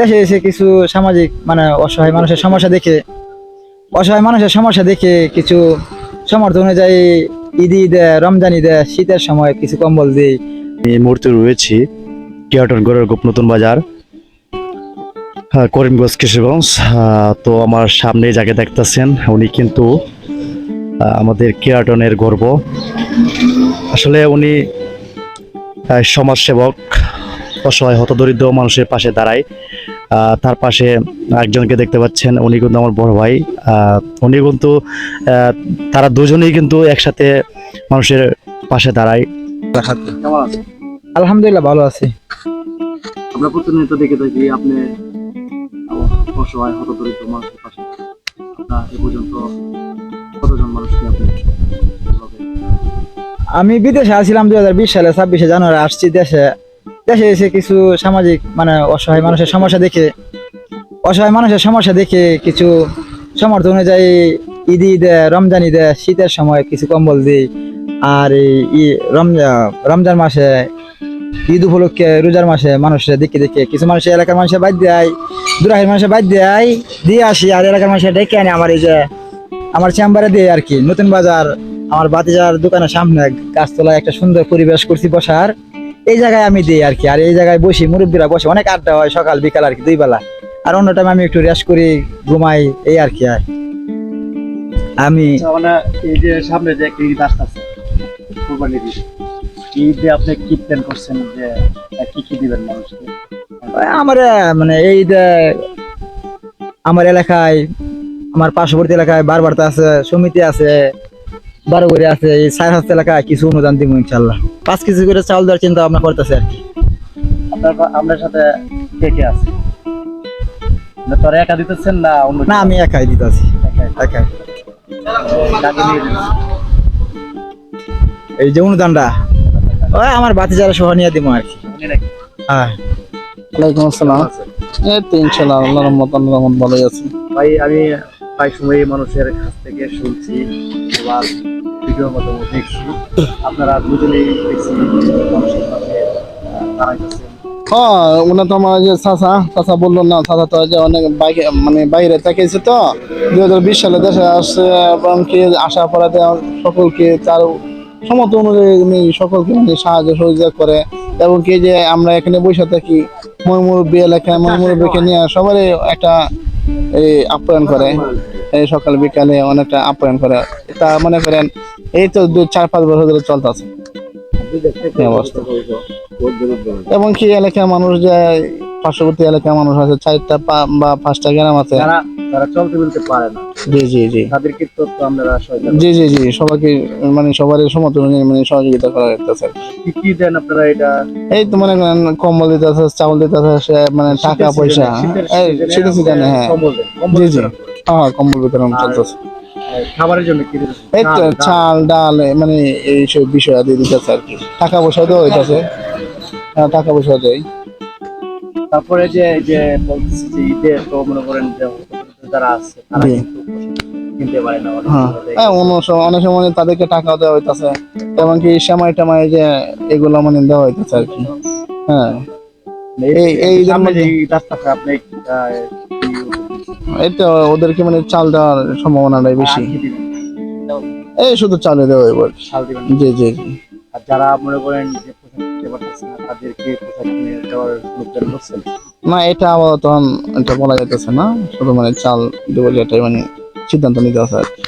দেশে এসে কিছু সামাজিক মানে অসহায় মানুষের সমস্যা দেখে, অসহায় মানুষের সমস্যা দেখে কিছু সমর্থ অনুযায়ী ঈদ ঈদ, রমজান ঈদে, শীতের সময় কিছু কম্বল দিই। এই মুহূর্তে রয়েছি গোপ নতুন বাজার করিমগঞ্জ কিশোরগঞ্জ। তো আমার সামনে যাকে দেখতেছেন, উনি কিন্তু আমাদের কেয়াটনের গর্ব। আসলে উনি সমাজসেবক অসহায় হতদরিদ্র মানুষের পাশে দাঁড়ায়। আহ, তার পাশে একজনকে দেখতে পাচ্ছেন উনি কিন্তু আমার বড় ভাই। আহ, উনি কিন্তু তারা দুজনেই কিন্তু একসাথে মানুষের পাশে দাঁড়ায়। আলহামদুলিল্লাহ ভালো আছি। আমরা প্রতিনিয়ত দেখে থাকি আপনি অসহায় হতদরিদ্র মানুষের পাশে আপনার এ পর্যন্ত কতজন মানুষকে আপনি আমি বিদেশে আসছিলাম দুই হাজার বিশ সালে ছাব্বিশে জানুয়ারি আসছি দেশে। দেশে এসে কিছু সামাজিক মানে অসহায় মানুষের সমস্যা দেখে, অসহায় মানুষের সমস্যা দেখে কিছু সমর্থ অনুযায়ী ঈদ ঈদ, রমজান ঈদে, শীতের সময় কিছু কম্বল দিই। আর এই রমজান মাসে, ঈদ উপলক্ষে রোজার মাসে মানুষের দেখে দেখে কিছু মানুষ এলাকার মানুষের বাদ দেয়, দূরাহের মানুষের বাদ দেয়, দিয়ে আসি আর এলাকার মানুষের ডেকে আনে আমার এই যে, আমার চেম্বারে দিয়ে আর কি। নতুন বাজার, আমার বাতিজার দোকানের সামনে গাছতলায় একটা সুন্দর পরিবেশ করছি বসার। এই জায়গায় আমি দিই আর কি আর এই জায়গায় বসি মুরব্বীরা বসে অনেক আড্ডা হয় সকাল বিকাল আর কি দুই বেলা। আর অন্য টাইম আমি একটু রেস্ট করি ঘুমাই এই আর কি আর। আমি মানে এই যে সামনে যে একটা ঈদ আসতেছে কোরবানি ঈদ আপনি কি প্ল্যান করছেন যে কি কি দিবেন মানুষকে? আমার মানে এই যে আমার এলাকায় আমার পার্শ্ববর্তী এলাকায় বারবারতা আছে সমিতি আছে বারোগড়ি আছে এই সাইর হাস্ত এলাকায় কিছু অনুদান দিব ইনশাল্লাহ। পাঁচ কেজি করে চাউল দেওয়ার চিন্তা ভাবনা করতেছে আর কি। আপনার আপনার সাথে কে কে আছে? তোরা একা দিতেছেন না অন্য না আমি একাই দিতেছি? এই যে অনুদানটা ওই আমার বাতি যারা সহ নিয়ে দিব আর কি। হ্যাঁ। ওয়ালাইকুম আসসালাম। এই তো ইনশাল্লাহ আল্লাহ রহমত আল্লাহ রহমত ভালোই আছে। ভাই আমি প্রায় সময় মানুষের কাছ থেকে শুনছি এবার ভিডিওর মতো দেখছি। আপনারা দুজনেই দেখছি মানুষের হ্যাঁ তো আমার যে না মানে বাইরে তো। দুই হাজার বিশ সালে দেশে আসছে এবং কি পরে সকলকে তার অনুযায়ী সকলকে মানে সাহায্য করে। এবং কি যে আমরা এখানে বসে থাকি ময়মুরব্বী এলাকায় ময়মুরব্বীকে নিয়ে সবারই একটা এই আপ্যায়ন করে, এই সকাল বিকালে অনেকটা আপ্যায়ন করে। তা মনে করেন, এই তো দু চার পাঁচ বছর ধরে চলতেছে। এবং কি এলাকার মানুষ যে, পার্শ্ববর্তী এলাকার মানুষ আছে, চারটা বা পাঁচটা গ্রাম আছে যারা চলতে বলতে পারে না। জি জি জি। তাদেরকে সহায়তা জি জি জি সবাইকে মানে সবারই সমর্থন মানে সহযোগিতা করা হইতেছে। কি কি দেন আপনারা এটা? এই তো মনে করেন কম্বল দিতে আছে চাউল দিতে আছে মানে টাকা পয়সা। সিজনে হ্যাঁ। জি, জি। করেন। হ্যাঁ কম্বল বিতরণ চলতেছে। খাবারের জন্য কি এই তো চাল, ডাল। মানে এইসব বিষয় আদি দিতেছে আর কি। টাকা পয়সা দেওয়া হইতেছে। হ্যাঁ, টাকা পয়সা দেয় তারপরে যে যে বলতেছি যে ঈদে তো মনে করেন যে যারা আছে তারা কিন্তু কিনতে পারে না হ্যাঁ। হ্যাঁ অন্য সময় অনেক সময় তাদেরকে টাকা দেওয়া হইতাছে। এবং কি সেমাই টামাই যে এগুলো মানে দেওয়া হইতাছে আর কি। হ্যাঁ। এই- এই আপনি ওদেরকে মানে চাল দেওয়ার সম্ভাবনাটাই বেশি। কি দিবেন? এই শুধু চালে দেওয়া। শাল জি জি জি। আর যারা মনে করেন যে পোশাক কিনতে পারতেছে না তাদেরকে পোশাক কিনে দেওয়ার লোকজন না, এটা আবার তখন এটা বলা যাইতেছে না। শুধু মানে চাল দেবো এটাই মানে সিদ্ধান্ত নিতে আছে আর কি।